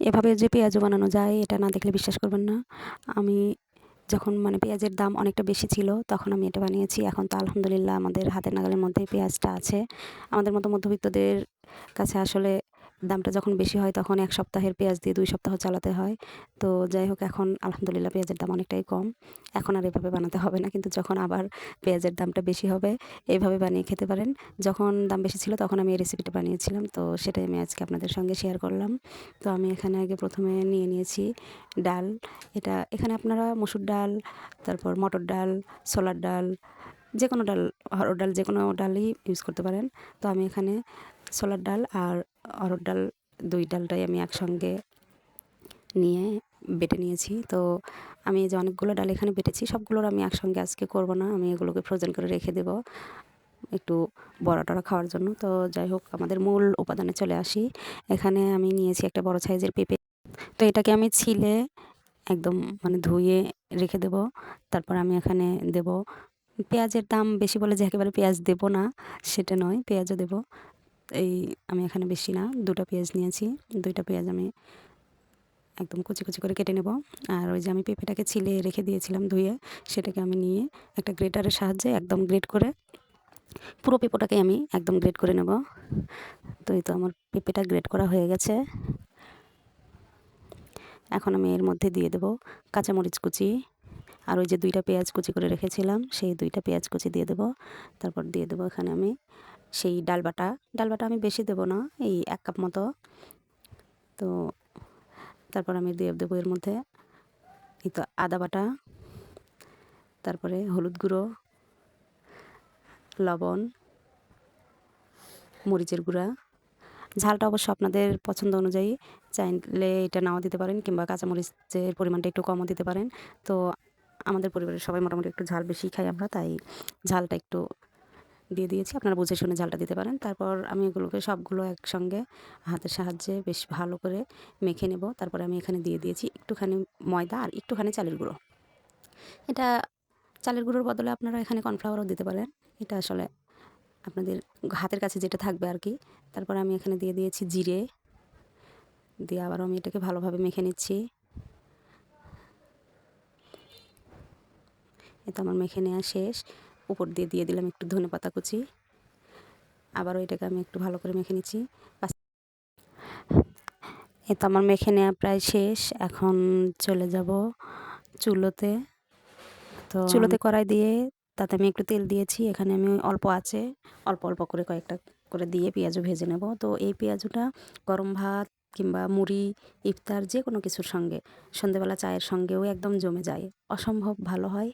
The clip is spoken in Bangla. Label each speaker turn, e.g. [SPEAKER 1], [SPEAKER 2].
[SPEAKER 1] এভাবে যে পেঁয়াজও বানানো যায়, এটা না দেখলে বিশ্বাস করবেন না। আমি যখন মানে পেঁয়াজের দাম অনেকটা বেশি ছিল, তখন আমি এটা বানিয়েছি। এখন তো আলহামদুলিল্লাহ আমাদের হাতের নাগালের মধ্যে পেঁয়াজটা আছে। আমাদের মতো মধ্যবিত্তদের কাছে আসলে দামটা যখন বেশি হয় তখন এক সপ্তাহের পেঁয়াজ দিয়ে দুই সপ্তাহ চালাতে হয়। তো যাই হোক, এখন আলহামদুলিল্লাহ পেঁয়াজের দাম অনেকটাই কম। এখন আর এভাবে বানাতে হবে না, কিন্তু যখন আবার পেঁয়াজের দামটা বেশি হবে এইভাবে বানিয়ে খেতে পারেন। যখন দাম বেশি ছিল তখন আমি এই রেসিপিটা বানিয়েছিলাম, তো সেটাই আমি আজকে আপনাদের সঙ্গে শেয়ার করলাম। তো আমি এখানে আগে প্রথমে নিয়ে নিয়েছি ডাল। এটা, এখানে আপনারা মসুর ডাল, তারপর মটর ডাল, ছোলার ডাল যে কোনো ডাল অরহর ডাল যে কোনো ডালই ইউজ করতে পারেন। তো আমি এখানে ছোলার ডাল আর অরহর ডাল, দুই ডালটাই আমি একসঙ্গে নিয়ে বেটে নিয়েছি। তো আমি যে অনেকগুলো ডাল এখানে বেটেছি, সবগুলোর আমি একসঙ্গে আজকে করব না, আমি এগুলোকে ফ্রোজেন করে রেখে দেব একটু বড়া টড়া খাওয়ার জন্য। তো যাই হোক, আমাদের মূল উপাদানে চলে আসি। এখানে আমি নিয়েছি একটা বড় সাইজের পেঁপে। তো এটাকে আমি ছিলে একদম মানে ধুয়ে রেখে দেব। তারপর আমি এখানে দেব, পেঁয়াজের দাম বেশি বলে যে একেবারে পেঁয়াজ দেবো না, সেটা নয়, পেঁয়াজও দেব। এই আমি এখানে বেশি না, দুটো পেঁয়াজ নিয়েছি, দুইটা পেঁয়াজ আমি একদম কুচি কুচি করে কেটে নেব। আর ওই যে আমি পেঁপেটাকে ছিলে রেখে দিয়েছিলাম ধুয়ে, সেটাকে আমি নিয়ে একটা গ্রেটারের সাহায্যে একদম গ্রেট করে, পুরো পেঁপোটাকে আমি একদম গ্রেট করে নেব। তো এই তো আমার পেঁপেটা গ্রেট করা হয়ে গেছে। এখন আমি এর মধ্যে দিয়ে দেবো কাঁচামরিচ কুচি। আর ওই যে দুইটা পেঁয়াজ কুচি করে রেখেছিলাম, সেই দুইটা পেঁয়াজ কুচি দিয়ে দেবো। তারপর দিয়ে দেবো এখানে আমি সেই ডালবাটা ডালবাটা আমি বেশি দেবো না, এই এক কাপ মতো। তো তারপর আমি দিয়ে দেবো এর মধ্যে এই তো আদা বাটা, তারপরে হলুদ গুঁড়ো, লবণ, মরিচের গুঁড়া। ঝালটা অবশ্য আপনাদের পছন্দ অনুযায়ী চাইলে এটা নাও দিতে পারেন কিংবা কাঁচামরিচের পরিমাণটা একটু কমও দিতে পারেন। তো আমাদের পরিবারের সবাই মোটামুটি একটু ঝাল বেশি খাই আমরা, তাই ঝালটা একটু দিয়ে দিয়েছি। আপনারা বুঝে শুনে ঝালটা দিতে পারেন। তারপর আমি এগুলোকে সবগুলো একসঙ্গে হাতের সাহায্যে বেশ ভালো করে মেখে নেব। তারপরে আমি এখানে দিয়ে দিয়েছি একটুখানি ময়দা আর একটুখানি চালের গুঁড়ো। এটা চালের গুঁড়োর বদলে আপনারা এখানে কর্নফ্লাওয়ারও দিতে পারেন। এটা আসলে আপনাদের হাতের কাছে যেটা থাকবে আর কি। তারপর আমি এখানে দিয়ে দিয়েছি জিরে। দিয়ে আবারও আমি এটাকে ভালোভাবে মেখে নিচ্ছি। এতো আমার মেখে নেওয়া শেষ। উপর দিয়ে দিয়ে দিলাম একটু ধনে পাতা কুচি। আবারও এটাকে আমি একটু ভালো করে মেখে নিচ্ছি। এ তো আমার মেখে নেওয়া প্রায় শেষ। এখন চলে যাব চুলোতে। তো চুলোতে কড়াই দিয়ে তাতে আমি একটু তেল দিয়েছি। এখানে আমি অল্প আছে। অল্প অল্প করে কয়েকটা করে দিয়ে পেঁয়াজও ভেজে নেব। তো এই পেঁয়াজটা গরম ভাত কিংবা মুড়ি ইফতার যে কোনো কিছুর সঙ্গে সন্ধেবেলা চায়ের সঙ্গেও একদম জমে যায়। অসম্ভব ভালো হয়।